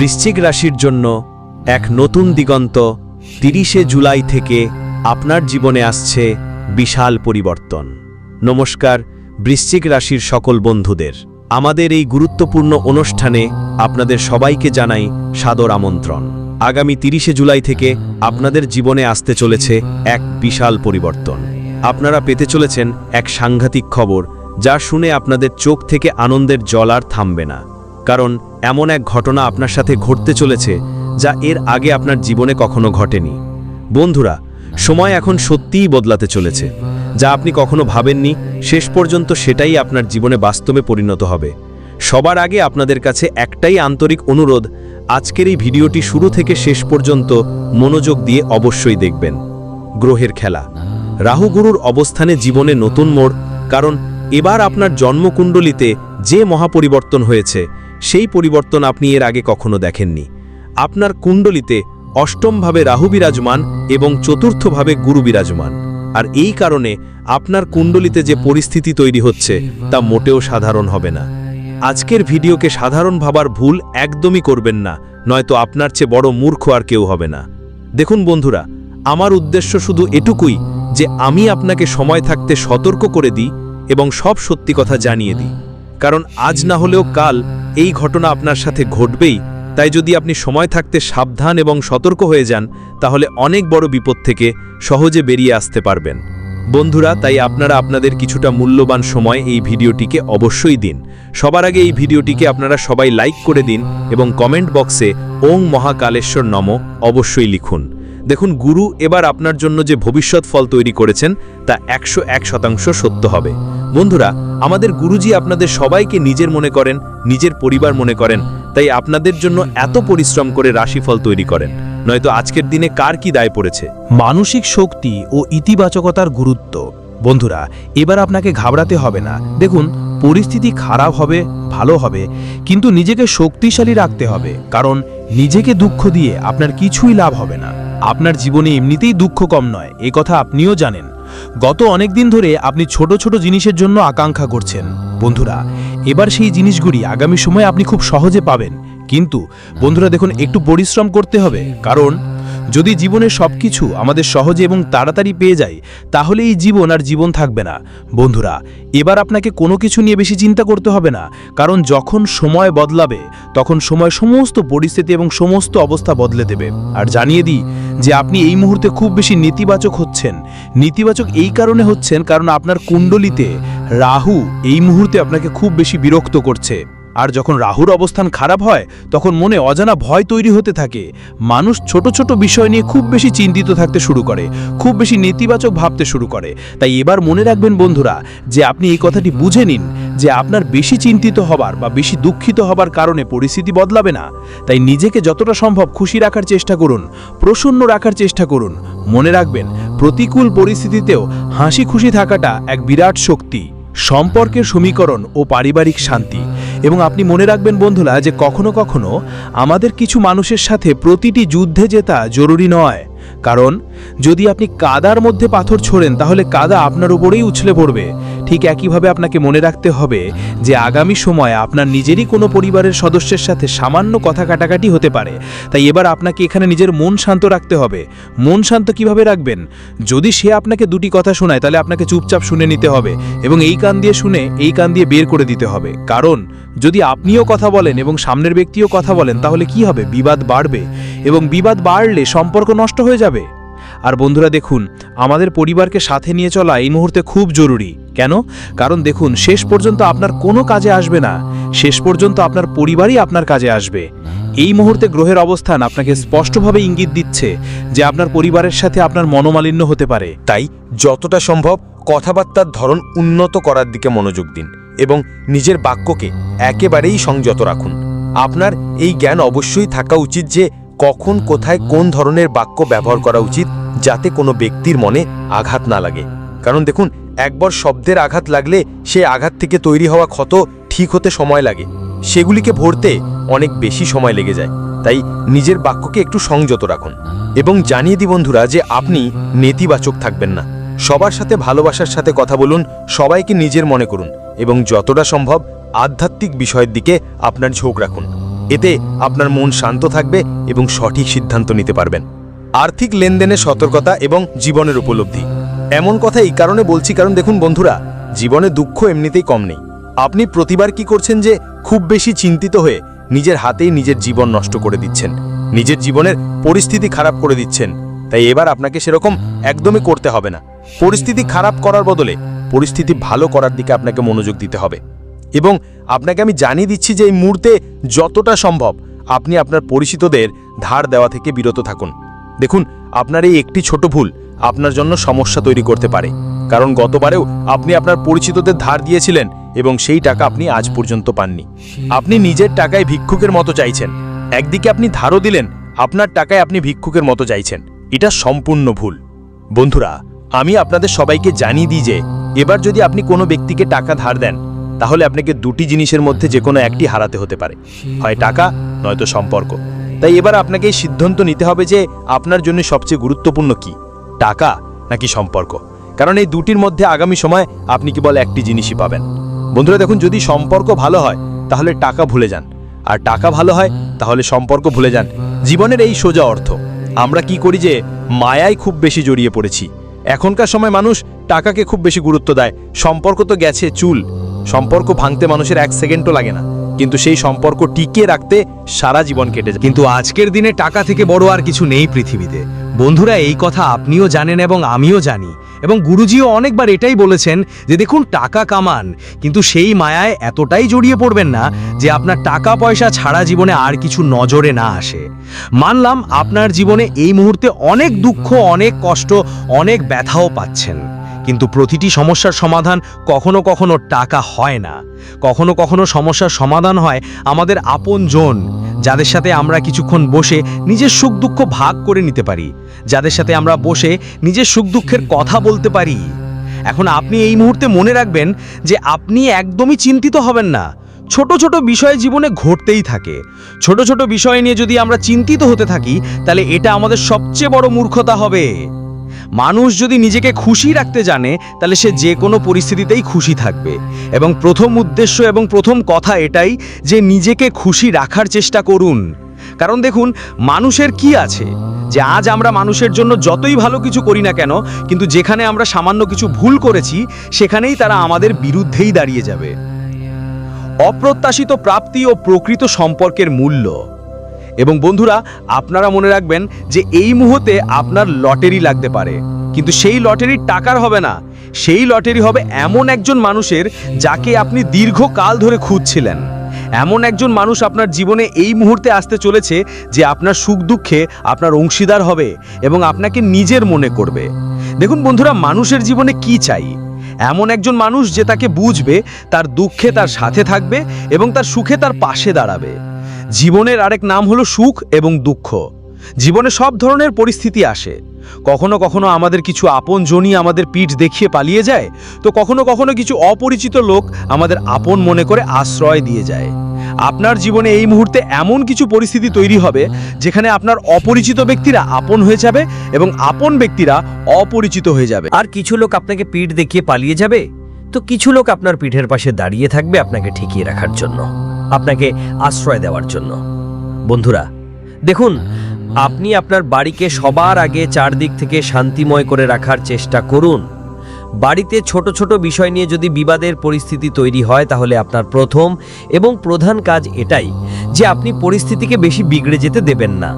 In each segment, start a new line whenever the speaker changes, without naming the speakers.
বৃশ্চিক রাশির জন্য এক নতুন দিগন্ত তিরিশে জুলাই থেকে আপনার জীবনে আসছে বিশাল পরিবর্তন। নমস্কার, বৃশ্চিক রাশির সকল বন্ধুদের। আমাদের এই গুরুত্বপূর্ণ অনুষ্ঠানে আপনাদের সবাইকে জানাই সাদর আমন্ত্রণ। আগামী তিরিশে জুলাই থেকে আপনাদের জীবনে আসতে চলেছে এক বিশাল পরিবর্তন। আপনারা পেতে চলেছেন এক সাংঘাতিক খবর যা শুনে আপনাদের চোখ থেকে আনন্দের জল আর থামবে না। কারণ এমন এক ঘটনা আপনার সাথে ঘটতে চলেছে যা এর আগে আপনার জীবনে কখনো ঘটেনি। বন্ধুরা, সময় এখন সত্যিই বদলাতে চলেছে, যা আপনি কখনো ভাবেননি, শেষ পর্যন্ত সেটাই আপনার জীবনে বাস্তবে পরিণত হবে। সবার আগে আপনাদের কাছে একটাই আন্তরিক অনুরোধ, আজকের এই ভিডিওটি শুরু থেকে শেষ পর্যন্ত মনোযোগ দিয়ে অবশ্যই দেখবেন। গ্রহের খেলা। রাহু গুরুর অবস্থানে জীবনে নতুন মোড়, কারণ এবার আপনার জন্মকুণ্ডলিতে যে মহাপরিবর্তন হয়েছে সেই পরিবর্তন আপনি এর আগে কখনো দেখেননি। আপনার কুণ্ডলিতে অষ্টমভাবে রাহু বিরাজমান এবং চতুর্থভাবে গুরু বিরাজমান। আর এই কারণে আপনার কুণ্ডলিতে যে পরিস্থিতি তৈরি হচ্ছে, তা মোটেও সাধারণ হবে না। আজকের ভিডিওকে সাধারণ ভাবার ভুল একদমই করবেন না, নয়তো আপনার চেয়ে বড় মূর্খ আর কেউ হবে না। দেখুন বন্ধুরা, আমার উদ্দেশ্য শুধু এটুকুই যে আমি আপনাকে সময় থাকতে সতর্ক করে দিই এবং সব সত্যি কথা জানিয়ে দিই। কারণ আজ না হলেও কাল এই ঘটনা আপনার সাথে ঘটবেই। তাই যদি আপনি সময় থাকতে সাবধান এবং সতর্ক হয়ে যান, তাহলে অনেক বড় বিপদ থেকে সহজে বেরিয়ে আসতে পারবেন। বন্ধুরা, তাই আপনারা আপনাদের কিছুটা মূল্যবান সময় এই ভিডিওটিকে অবশ্যই দিন। সবার আগে এই ভিডিওটিকে আপনারা সবাই লাইক করে দিন এবং কমেন্ট বক্সে ওং মহাকালেশ্বর নম অবশ্যই লিখুন। দেখুন, গুরু এবার আপনার জন্য যে ভবিষ্যৎ ফল তৈরি করেছেন, তা একশো এক শতাংশ সত্য হবে। বন্ধুরা, আমাদের গুরুজি আপনাদের সবাইকে নিজের মনে করেন, নিজের পরিবার মনে করেন, তাই আপনাদের জন্য এত পরিশ্রম করে রাশিফল তৈরি করেন। নয়তো আজকের দিনে কার কি দায় পড়েছে?
মানসিক শক্তি ও ইতিবাচকতার গুরুত্ব। বন্ধুরা, এবার আপনাকে ঘাবড়াতে হবে না। দেখুন, পরিস্থিতি খারাপ হবে, ভালো হবে, কিন্তু নিজেকে শক্তিশালী রাখতে হবে, কারণ নিজেকে দুঃখ দিয়ে আপনার কিছুই লাভ হবে না। আপনার জীবনে এমনিতেই দুঃখ কম নয়, এ কথা আপনিও জানেন। গত অনেক দিন ধরে আপনি ছোট ছোট জিনিসের জন্য আকাঙ্ক্ষা করছেন। বন্ধুরা, এবার সেই জিনিসগুলি আগামী সময়ে আপনি খুব সহজে পাবেন। কিন্তু, বন্ধুরা দেখুন, একটু পরিশ্রম করতে হবে। কারণ যদি জীবনের সব কিছু আমাদের সহজে এবং তাড়াতাড়ি পেয়ে যায় তাহলে এই জীবন আর জীবন থাকবে না। বন্ধুরা, এবার আপনাকে কোনো কিছু নিয়ে বেশি চিন্তা করতে হবে না, কারণ যখন সময় বদলাবে, তখন সময় সমস্ত পরিস্থিতি এবং সমস্ত অবস্থা বদলে দেবে। আর জানিয়ে দিই যে আপনি এই মুহূর্তে খুব বেশি নেতিবাচক হচ্ছেন। নেতিবাচক এই কারণে হচ্ছেন কারণ আপনার কুণ্ডলিতে রাহু এই মুহূর্তে আপনাকে খুব বেশি বিরক্ত করছে। আর যখন রাহুর অবস্থান খারাপ হয়, তখন মনে অজানা ভয় তৈরি হতে থাকে। মানুষ ছোট ছোট বিষয় নিয়ে খুব বেশি চিন্তিত থাকতে শুরু করে, খুব বেশি নেতিবাচক ভাবতে শুরু করে। তাই এবার মনে রাখবেন বন্ধুরা, যে আপনি এই কথাটি বুঝে নিন, যে আপনার বেশি চিন্তিত হবার বা বেশি দুঃখিত হবার কারণে পরিস্থিতি বদলাবে না। তাই নিজেকে যতটা সম্ভব খুশি রাখার চেষ্টা করুন, প্রসন্ন রাখার চেষ্টা করুন। মনে রাখবেন, প্রতিকূল পরিস্থিতিতেও হাসি খুশি থাকাটা এক বিরাট শক্তি। সম্পর্কের সমীকরণ ও পারিবারিক শান্তি। এবং আপনি মনে রাখবেন বন্ধুরা যে কখনো কখনো আমাদের কিছু মানুষের সাথে প্রতিটি যুদ্ধে জেতা জরুরি নয়। কারণ যদি আপনি কাদার মধ্যে পাথর ছোড়েন, তাহলে কাদা আপনার উপরেই উছলে পড়বে। ঠিক একইভাবে আপনাকে মনে রাখতে হবে যে আগামী সময়ে আপনার নিজেরই কোনো পরিবারের সদস্যের সাথে সামান্য কথা কাটাকাটি হতে পারে। তাই এবার আপনাকে এখানে নিজের মন শান্ত রাখতে হবে। মন শান্ত কীভাবে রাখবেন? যদি সে আপনাকে দুটি কথা শোনায়, তাহলে আপনাকে চুপচাপ শুনে নিতে হবে এবং এই কান দিয়ে শুনে এই কান দিয়ে বের করে দিতে হবে। কারণ, যদি আপনিও কথা বলেন এবং সামনের ব্যক্তিও কথা বলেন, তাহলে কি হবে? বিবাদ বাড়বে এবং বিবাদ বাড়লে সম্পর্ক নষ্ট হয়ে যাবে। আর বন্ধুরা দেখুন, আমাদের পরিবারকে সাথে নিয়ে চলা এই মুহূর্তে খুব জরুরি। কেন? কারণ দেখুন, শেষ পর্যন্ত আপনার কোনো কাজে আসবে না। শেষ পর্যন্ত আপনার পরিবারই আপনার কাজে আসবে। এই মুহূর্তে গ্রহের অবস্থান আপনাকে স্পষ্টভাবে ইঙ্গিত দিচ্ছে যে আপনার পরিবারের সাথে আপনার মনোমালিন্য হতে পারে।
তাই যতটা সম্ভব কথাবার্তার ধরন উন্নত করার দিকে মনোযোগ দিন এবং নিজের বাক্যকে একেবারেই সংযত রাখুন। আপনার এই জ্ঞান অবশ্যই থাকা উচিত যে কখন, কোথায়, কোন ধরনের বাক্য ব্যবহার করা উচিত যাতে কোনো ব্যক্তির মনে আঘাত না লাগে। কারণ দেখুন, একবার শব্দের আঘাত লাগলে সে আঘাত থেকে তৈরি হওয়া ক্ষত ঠিক হতে সময় লাগে। সেগুলিকে ভরতে অনেক বেশি সময় লেগে যায়। তাই নিজের বাক্যকে একটু সংযত রাখুন। এবং জানিয়ে দি বন্ধুরা যে আপনি নেতিবাচক থাকবেন না। সবার সাথে ভালোবাসার সাথে কথা বলুন, সবাইকে নিজের মনে করুন এবং যতটা সম্ভব আধ্যাত্মিক বিষয়ের দিকে আপনার ঝোঁক রাখুন।
এতে আপনার মন শান্ত থাকবে এবং সঠিক সিদ্ধান্ত নিতে পারবেন। আর্থিক লেনদেনের সতর্কতা এবং জীবনের উপলব্ধি। এমন কথা এই কারণে বলছি কারণ দেখুন বন্ধুরা, জীবনে দুঃখ এমনিতেই কম নেই। আপনি প্রতিবার কি করছেন যে খুব বেশি চিন্তিত হয়ে নিজের হাতেই নিজের জীবন নষ্ট করে দিচ্ছেন। নিজের জীবনের পরিস্থিতি খারাপ করে দিচ্ছেন। তাই এবার আপনাকে সেরকম একদমই করতে হবে না। পরিস্থিতি খারাপ করার বদলে পরিস্থিতি ভালো করার দিকে আপনাকে মনোযোগ দিতে হবে। এবং আপনাকে আমি জানিয়ে দিচ্ছি যে এই মুহূর্তে যতটা সম্ভব আপনি আপনার পরিচিতদের ধার দেওয়া থেকে বিরত থাকুন। দেখুন, আপনার এই একটি ছোট ভুল আপনার জন্য সমস্যা তৈরি করতে পারে। কারণ গতবারেও আপনি আপনার পরিচিতদের ধার দিয়েছিলেন এবং সেই টাকা আপনি আজ পর্যন্ত পাননি। আপনি নিজের টাকায় ভিক্ষুকের মতো চাইছেন। একদিকে আপনি ধারও দিলেন, আপনার টাকায় আপনি ভিক্ষুকের মতো চাইছেন। এটা সম্পূর্ণ ভুল। বন্ধুরা, আমি আপনাদের সবাইকে জানিয়ে দিই যে এবার যদি আপনি কোনো ব্যক্তিকে টাকা ধার দেন তাহলে আপনাকে দুটি জিনিসের মধ্যে যে কোনো একটি হারাতে হতে পারে। হয় টাকা, নয়তো সম্পর্ক। তাই এবার আপনাকে সিদ্ধান্ত নিতে হবে যে আপনার জন্য সবচেয়ে গুরুত্বপূর্ণ কি, টাকা নাকি সম্পর্ক? কারণ এই দুটির মধ্যে আগামী সময় আপনি কেবল একটি জিনিসই পাবেন। বন্ধুরা, দেখুন, যদি সম্পর্ক ভালো হয়, তাহলে টাকা ভুলে যান। আর টাকা ভালো হয়, তাহলে সম্পর্ক ভুলে যান। জীবনের এই সোজা অর্থ, আমরা কি করি যে মায়ায় খুব বেশি জড়িয়ে পড়েছি। এখনকার সময় মানুষ টাকাকে খুব বেশি গুরুত্ব দেয়। সম্পর্ক তো গেছে, চুল। সম্পর্ক ভাঙতে মানুষের এক সেকেন্ডও লাগে না। কিন্তু সেই সম্পর্ক টিকিয়ে রাখতে সারা জীবন কেটে যায়।
কিন্তু আজকের দিনে টাকা থেকে বড় আর কিছু নেই পৃথিবীতে। বন্ধুরা, এই কথা আপনিও জানেন এবং আমিও জানি। এবং গুরুজিও অনেকবার এটাই বলেছেন যে, দেখুন, টাকা কামান। কিন্তু সেই মায়ায় এতটাই জড়িয়ে পড়বেন না যে, আপনার টাকা পয়সা ছাড়া জীবনে আর কিছু নজরে না আসে। মানলাম, আপনার জীবনে এই মুহূর্তে অনেক দুঃখ, অনেক কষ্ট, অনেক ব্যথাও পাচ্ছেন। কিন্তু প্রতিটি সমস্যার সমাধান কখনো কখনো টাকা হয় না। কখনো কখনো সমস্যার সমাধান হয় আমাদের আপনজন যাদের সাথে আমরা কিছুক্ষণ বসে নিজের সুখ দুঃখ ভাগ করে নিতে পারি, যাদের সাথে আমরা বসে নিজের সুখ দুঃখের কথা বলতে পারি। এখন আপনি এই মুহূর্তে মনে রাখবেন যে আপনি একদমই চিন্তিত হবেন না। ছোট ছোট বিষয় জীবনে ঘটতেই থাকে। ছোট ছোট বিষয় নিয়ে যদি আমরা চিন্তিত হতে থাকি, তাহলে এটা আমাদের সবচেয়ে বড় মূর্খতা হবে। মানুষ যদি নিজেকে খুশি রাখতে জানে, তাহলে সে যে কোনো পরিস্থিতিতেই খুশি থাকবে। এবং প্রথম উদ্দেশ্য এবং প্রথম কথা এটাই যে নিজেকে খুশি রাখার চেষ্টা করুন। কারণ দেখুন, মানুষের কি আছে? যে আজ আমরা মানুষের জন্য যতই ভালো কিছু করি না কেন, কিন্তু যেখানে আমরা সামান্য কিছু ভুল করেছি, সেখানেই তারা আমাদের বিরুদ্ধেই দাঁড়িয়ে যাবে। অপ্রত্যাশিত প্রাপ্তি ও প্রকৃত সম্পর্কের মূল্য। এবং বন্ধুরা, আপনারা মনে রাখবেন যে এই মুহূর্তে আপনার লটারি লাগতে পারে। কিন্তু সেই লটারি টাকার হবে না। সেই লটারি হবে এমন একজন মানুষের যাকে আপনি দীর্ঘকাল ধরে খুঁজছিলেন। এমন একজন মানুষ আপনার জীবনে এই মুহূর্তে আসতে চলেছে যে আপনার সুখ দুঃখে আপনার অংশীদার হবে এবং আপনাকে নিজের মনে করবে। দেখুন বন্ধুরা, মানুষের জীবনে কি চাই? এমন একজন মানুষ যে তাকে বুঝবে, তার দুঃখে তার সাথে থাকবে এবং তার সুখে তার পাশে দাঁড়াবে। জীবনের আরেক নাম হলো সুখ এবং দুঃখ। জীবনে সব ধরনের পরিস্থিতি আসে। কখনো কখনো আমাদের কিছু আপনজনই আমাদের পিঠ দেখিয়ে পালিয়ে যায়, তো কখনো কখনো কিছু অপরিচিত লোক আমাদের আপন মনে করে আশ্রয় দিয়ে যায়। আপনার জীবনে এই মুহূর্তে এমন কিছু পরিস্থিতি তৈরি হবে, যেখানে আপনার অপরিচিত ব্যক্তিরা আপন হয়ে যাবে এবং আপন ব্যক্তিরা অপরিচিত হয়ে যাবে।
আর কিছু লোক আপনাকে পিঠ দেখিয়ে পালিয়ে যাবে? তো কিছু লোক আপনার পিঠের পাশে দাঁড়িয়ে থাকবে আপনাকে ঠেকিয়ে রাখার জন্য, আপনাকে আশ্রয় দেওয়ার জন্য। বন্ধুরা, দেখুন, আপনি আপনার বাড়িকে সবার আগে চারদিক থেকে শান্তিময় করে রাখার চেষ্টা করুন। বাড়িতে ছোট ছোট বিষয় নিয়ে যদি বিবাদের পরিস্থিতি তৈরি হয়, তাহলে আপনার প্রথম এবং প্রধান কাজ এটাই যে আপনি পরিস্থিতিকে বেশি বিগড়ে যেতে দেবেন না।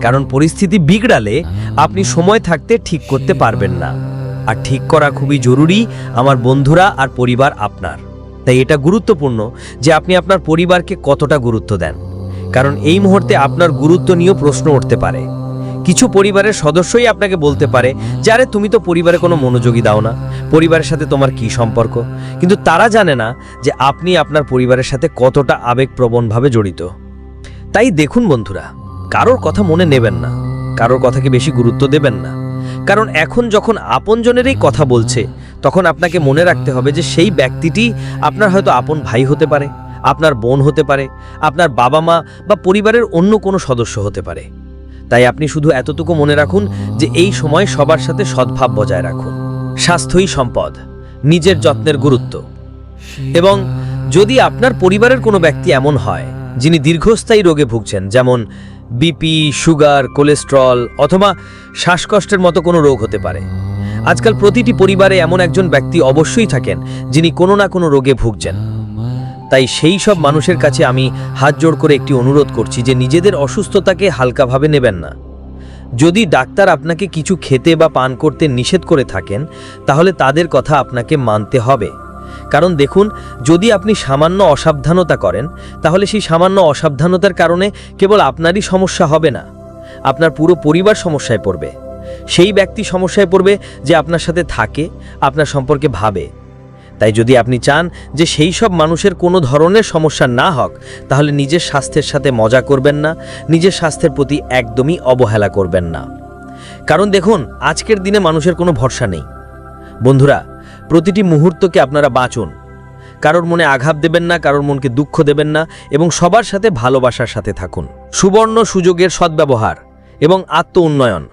কারণ পরিস্থিতি বিগড়ালে আপনি সময় থাকতে ঠিক করতে পারবেন না। আর ঠিক করা খুবই জরুরি আমার বন্ধুরা আর পরিবার আপনার। তাই এটা গুরুত্বপূর্ণ যে আপনি আপনার পরিবারকে কতটা গুরুত্ব দেন। কারণ এই মুহূর্তে আপনার গুরুত্ব নিয়েও প্রশ্ন উঠতে পারে। কিছু পরিবারের সদস্যই আপনাকে বলতে পারে যে, আরে, তুমি তো পরিবারে কোনো মনোযোগী দাও না। পরিবারের সাথে তোমার কি সম্পর্ক? কিন্তু তারা জানে না যে আপনি আপনার পরিবারের সাথে কতটা আবেগপ্রবণভাবে জড়িত। তাই দেখুন বন্ধুরা, কারোর কথা মনে নেবেন না। কারোর কথাকে বেশি গুরুত্ব দেবেন না। কারণ এখন যখন আপনজনেরই কথা বলছে, তখন আপনাকে মনে রাখতে হবে যে সেই ব্যক্তিটি আপনার হয়তো আপন ভাই হতে পারে, আপনার বোন হতে পারে, আপনার বাবা মা বা পরিবারের অন্য কোনো সদস্য হতে পারে। তাই আপনি শুধু এতটুকু মনে রাখুন যে এই সময় সবার সাথে সদ্ভাব বজায় রাখুন। স্বাস্থ্যই সম্পদ, নিজের যত্নের গুরুত্ব। এবং যদি আপনার পরিবারের কোনো ব্যক্তি এমন হয়, যিনি দীর্ঘস্থায়ী রোগে ভুগছেন, যেমন বিপি সুগার, কোলেস্ট্রল অথবা শ্বাসকষ্টের মতো কোনো রোগ হতে পারে। আজকাল প্রতিটি পরিবারে এমন একজন ব্যক্তি অবশ্যই থাকেন যিনি কোনো না কোনো রোগে ভুগছেন। তাই সেই সব মানুষের কাছে আমি হাত জোড় করে একটি অনুরোধ করছি যে নিজেদের অসুস্থতাকে হালকাভাবে নেবেন না। যদি ডাক্তার আপনাকে কিছু খেতে বা পান করতে নিষেধ করে থাকেন, তাহলে তাদের কথা আপনাকে মানতে হবে। কারণ দেখুন, যদি আপনি সামান্য অসাবধানতা করেন, তাহলে সেই সামান্য অসাবধানতার কারণে কেবল আপনারই সমস্যা হবে না। আপনার পুরো পরিবার সমস্যায় পড়বে। সেই ব্যক্তি সমস্যায় পড়বে যে আপনার সাথে থাকে, আপনার সম্পর্কে ভাবে। তাই যদি আপনি চান যে সেই সব মানুষের কোনো ধরনের সমস্যা না হোক, তাহলে নিজের স্বাস্থ্যের সাথে মজা করবেন না, নিজের স্বাস্থ্যের প্রতি একদমই অবহেলা করবেন না। কারণ দেখুন, আজকের দিনে মানুষের কোনো ভরসা নেই। বন্ধুরা প্রতিটি মুহূর্তকে আপনারা বাঁচুন। কারোর মনে আঘাত দেবেন না, কারোর মনকে দুঃখ দেবেন না, এবং সবার সাথে ভালোবাসার সাথে থাকুন। সুবর্ণ সুযোগের সদ্ব্যবহার এবং আত্ম উন্নয়ন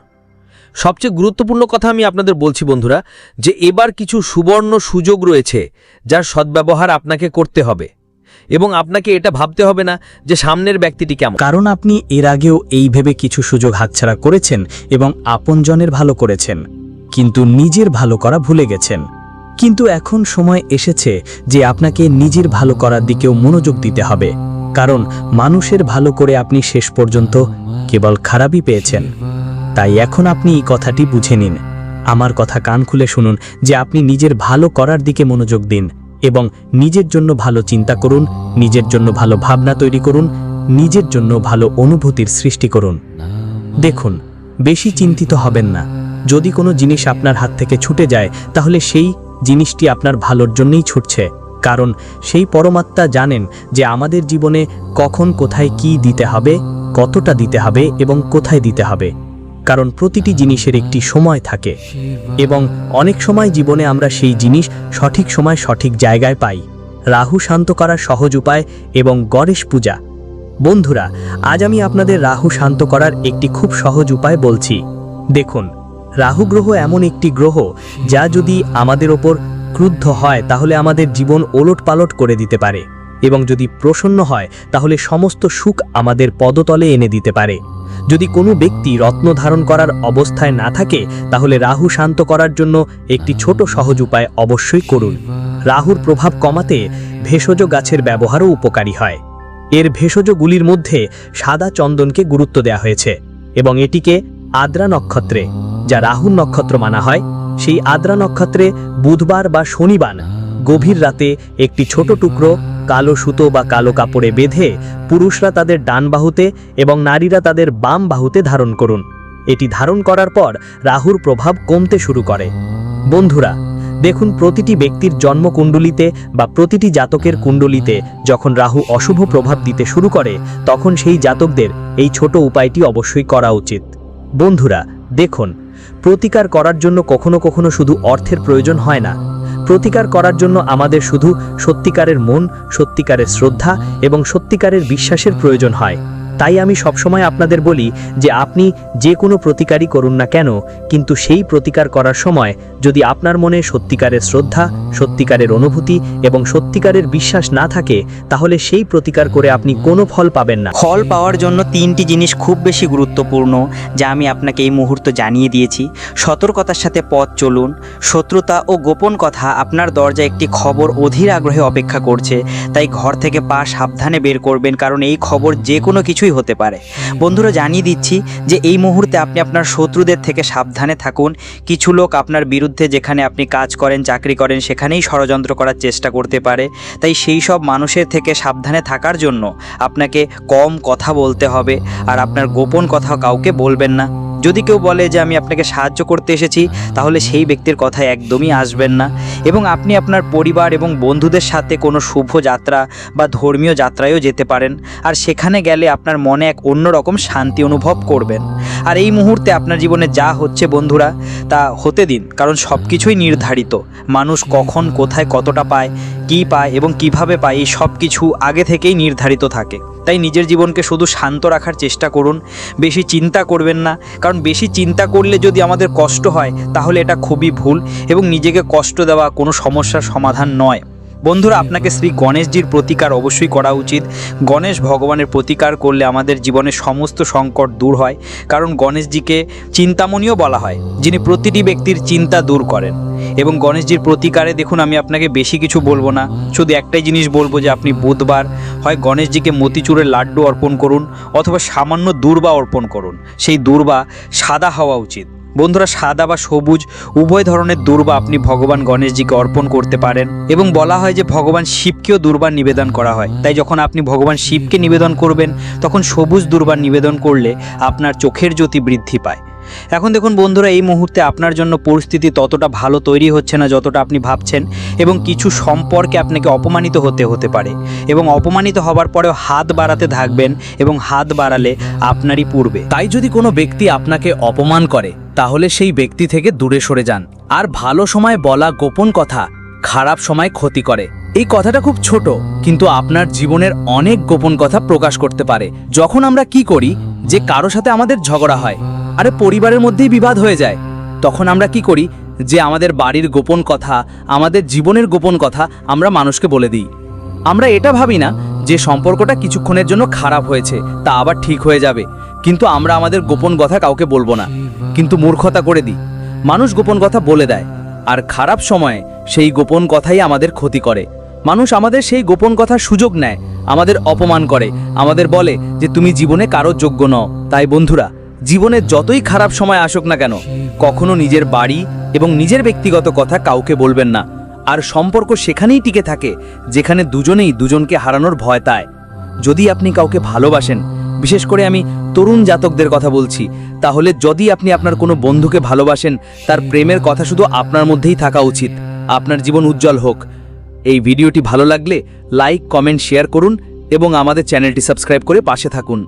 সবচেয়ে গুরুত্বপূর্ণ কথা আমি আপনাদের বলছি বন্ধুরা, যে এবার কিছু সুবর্ণ সুযোগ রয়েছে, যার সদ্ব্যবহার আপনাকে করতে হবে। এবং আপনাকে এটা ভাবতে হবে না যে সামনের ব্যক্তিটি কেমন।
কারণ আপনি এর আগেও এই ভেবে কিছু সুযোগ হাতছাড়া করেছেন এবং আপনজনের ভালো করেছেন, কিন্তু নিজের ভালো করা ভুলে গেছেন। কিন্তু এখন সময় এসেছে যে আপনাকে নিজের ভালো করার দিকেও মনোযোগ দিতে হবে। কারণ মানুষের ভালো করে আপনি শেষ পর্যন্ত কেবল খারাপই পেয়েছেন। তাই এখন আপনি এই কথাটি বুঝে নিন। আমার কথা কান খুলে শুনুন যে আপনি নিজের ভালো করার দিকে মনোযোগ দিন এবং নিজের জন্য ভালো চিন্তা করুন, নিজের জন্য ভালো ভাবনা তৈরি করুন, নিজের জন্য ভালো অনুভূতির সৃষ্টি করুন। দেখুন, বেশি চিন্তিত হবেন না। যদি কোনো জিনিস আপনার হাত থেকে ছুটে যায়, তাহলে সেই জিনিসটি আপনার ভালোর জন্যই ছুটছে, কারণ সেই পরমাত্মা জানেন যে আমাদের জীবনে কখন কোথায় কি দিতে হবে, কতটা দিতে হবে এবং কোথায় দিতে হবে। কারণ প্রতিটি জিনিসের একটি সময় থাকে এবং অনেক সময় জীবনে আমরা সেই জিনিস সঠিক সময় সঠিক জায়গায় পাই। রাহু শান্ত করার সহজ উপায় এবং গণেশ পূজা। বন্ধুরা, আজ আমি আপনাদের রাহু শান্ত করার একটি খুব সহজ উপায় বলছি। দেখুন রাহু গ্রহ এমন একটি গ্রহ যা যদি আমাদের ওপর ক্রুদ্ধ হয়, তাহলে আমাদের জীবন ওলট পালট করে দিতে পারে। এবং যদি প্রসন্ন হয়, তাহলে সমস্ত সুখ আমাদের পদতলে এনে দিতে পারে। যদি কোনো ব্যক্তি রত্ন ধারণ করার অবস্থায় না থাকে, তাহলে রাহু শান্ত করার জন্য একটি ছোট সহজ উপায় অবশ্যই করুন। রাহুর প্রভাব কমাতে ভেষজ গাছের ব্যবহারও উপকারী হয়। এর ভেষজগুলির মধ্যে সাদা চন্দনকে গুরুত্ব দেওয়া হয়েছে এবং এটিকে আদ্রা নক্ষত্রে যা রাহুর নক্ষত্র মানা হয়, সেই আদ্রা নক্ষত্রে বুধবার বা শনিবার গভীর রাতে একটি ছোট টুকরো কালো সুতো বা কালো কাপড়ে বেঁধে পুরুষরা তাদের ডান বাহুতে এবং নারীরা তাদের বাম বাহুতে ধারণ করুন। এটি ধারণ করার পর রাহুর প্রভাব কমতে শুরু করে। বন্ধুরা, দেখুন প্রতিটি ব্যক্তির জন্মকুণ্ডলিতে বা প্রতিটি জাতকের কুণ্ডলিতে যখন রাহু অশুভ প্রভাব দিতে শুরু করে, তখন সেই জাতকদের এই ছোট উপায়টি অবশ্যই করা উচিত। বন্ধুরা, দেখুন প্রতিকার করার জন্য কখনো কখনো শুধু অর্থের প্রয়োজন হয় না। প্রতিকার করার জন্য আমাদের শুধু সত্যিকারের মন, সত্যিকারের শ্রদ্ধা এবং সত্যিকারের বিশ্বাসের প্রয়োজন হয়। তাই আমি সবসময় আপনাদের বলি যে আপনি যে কোনো প্রতিকারই করুন না কেন, কিন্তু সেই প্রতিকার করার সময় যদি আপনার মনে সত্যিকারের শ্রদ্ধা, সত্যিকারের অনুভূতি এবং সত্যিকারের বিশ্বাস না থাকে, তাহলে সেই প্রতিকার করে আপনি কোনো ফল পাবেন না।
ফল পাওয়ার জন্য তিনটি জিনিস খুব বেশি গুরুত্বপূর্ণ, যা আমি আপনাকে এই মুহূর্ত জানিয়ে দিয়েছি। সতর্কতার সাথে পথ চলুন। শত্রুতা ও গোপন কথা আপনার দরজায় একটি খবর অধীর আগ্রহে অপেক্ষা করছে, তাই ঘর থেকে পা সাবধানে বের করবেন, কারণ এই খবর যে কোনো কিছুই হতে পারে। বন্ধুরা, জানিয়ে দিচ্ছি যে এই মুহূর্তে আপনি আপনার শত্রুদের থেকে সাবধানে থাকুন। কিছু লোক আপনার বিরুদ্ধে যেখানে আপনি কাজ করেন, চাকরি করেন, সেখানেই ষড়যন্ত্র করার চেষ্টা করতে পারে। তাই সেই সব মানুষের থেকে সাবধানে থাকার জন্য আপনাকে কম কথা বলতে হবে আর আপনার গোপন কথা কাউকে বলবেন না। যদি কেউ বলে যে, আমি আপনাকে সাহায্য করতে এসেছি, তাহলে সেই ব্যক্তির কথায় একদমই আসবেন না। এবং আপনি আপনার পরিবার এবং বন্ধুদের সাথে কোনো শুভ যাত্রা বা ধর্মীয় যাত্রায়ও যেতে পারেন। আর সেখানে গেলে আপনার মনে এক অন্যরকম শান্তি অনুভব করবেন। আর এই মুহূর্তে আপনার জীবনে যা হচ্ছে বন্ধুরা, তা হতে দিন, কারণ সব কিছুই নির্ধারিত। মানুষ কখন, কোথায়, কতটা পায়, কী পায় এবং কীভাবে পায়, এই সব কিছু আগে থেকেই নির্ধারিত থাকে। তাই নিজের জীবনকে শুধু শান্ত রাখার চেষ্টা করুন, বেশি চিন্তা করবেন না, কারণ বেশি চিন্তা করলে যদি আমাদের কষ্ট হয়, তাহলে এটা খুবই ভুল এবং নিজেকে কষ্ট দেওয়া কোনো সমস্যার সমাধান নয়। বন্ধুরা, আপনাকে শ্রী গণেশজির প্রতিকার অবশ্যই করা উচিত। গণেশ ভগবানের প্রতিকার করলে আমাদের জীবনের সমস্ত সংকট দূর হয়, কারণ গণেশজিকে চিন্তামণিও বলা হয়, যিনি প্রতিটি ব্যক্তির চিন্তা দূর করেন। এবং গণেশজির প্রতিকারে, দেখুন, আমি আপনাকে বেশি কিছু বলব না, শুধু একটাই জিনিস বলব যে, আপনি বুধবার হয় গণেশজিকে মতিচুরের লাড্ডু অর্পণ করুন, অথবা সামান্য দূর্বা অর্পণ করুন। সেই দূর্বা সাদা হওয়া উচিত। বন্ধুরা, সাদা বা সবুজ, উভয় ধরনের দুর্বা আপনি ভগবান গণেশজিকে অর্পণ করতে পারেন এবং বলা হয় যে ভগবান শিবকেও দুর্বার নিবেদন করা হয়। তাই যখন আপনি ভগবান শিবকে নিবেদন করবেন, তখন সবুজ দুর্বার নিবেদন করলে আপনার চোখের জ্যোতি বৃদ্ধি পায়। এখন দেখুন বন্ধুরা, এই মুহূর্তে আপনার জন্য পরিস্থিতি ততটা ভালো তৈরি হচ্ছে না যতটা আপনি ভাবছেন এবং কিছু সম্পর্কে আপনাকে অপমানিত হতে হতে পারে এবং অপমানিত হবার পরেও হাত বাড়াতে থাকবেন এবং হাত বাড়ালে আপনারই পূর্বে।
তাই যদি কোনো ব্যক্তি আপনাকে অপমান করে, তাহলে সেই ব্যক্তি থেকে দূরে সরে যান। আর ভালো সময় বলা গোপন কথা, খারাপ সময় ক্ষতি করে। এই কথাটা খুব ছোট, কিন্তু আপনার জীবনের অনেক গোপন কথা প্রকাশ করতে পারে। যখন আমরা কি করি, যে কারও সাথে আমাদের ঝগড়া হয় আরে পরিবারের মধ্যেই বিবাদ হয়ে যায়। তখন আমরা কি করি? যে আমাদের বাড়ির গোপন কথা, আমাদের জীবনের গোপন কথা আমরা মানুষকে বলে দিই। আমরা এটা ভাবি না যে সম্পর্কটা কিছুক্ষণের জন্য খারাপ হয়েছে, তা আবার ঠিক হয়ে যাবে। কিন্তু আমরা আমাদের গোপন কথা কাউকে বলব না। কিন্তু মূর্খতা করে দিই। মানুষ গোপন কথা বলে দেয়। আর খারাপ সময়ে সেই গোপন কথাই আমাদের ক্ষতি করে। মানুষ আমাদের সেই গোপন কথার সুযোগ নেয়, আমাদের অপমান করে, আমাদের বলে যে তুমি জীবনে কারও যোগ্য নও। তাই বন্ধুরা জীবনে যতই খারাপ সময় আসুক না কেন, কখনো নিজের বাড়ি এবং নিজের ব্যক্তিগত কথা কাউকে বলবেন না। আর সম্পর্ক সেখানেই টিকে থাকে, যেখানে দুজনেই দুজনকে হারানোর ভয় তায়। যদি আপনি কাউকে ভালোবাসেন, বিশেষ করে আমি তরুণ জাতকদের কথা বলছি, তাহলে যদি আপনি আপনার কোনো বন্ধুকে ভালোবাসেন, তার প্রেমের কথা শুধু আপনার মধ্যেই থাকা উচিত। আপনার জীবন উজ্জ্বল হোক। এই ভিডিওটি ভালো লাগলে লাইক, কমেন্ট, শেয়ার করুন এবং আমাদের চ্যানেলটি সাবস্ক্রাইব করে পাশে থাকুন।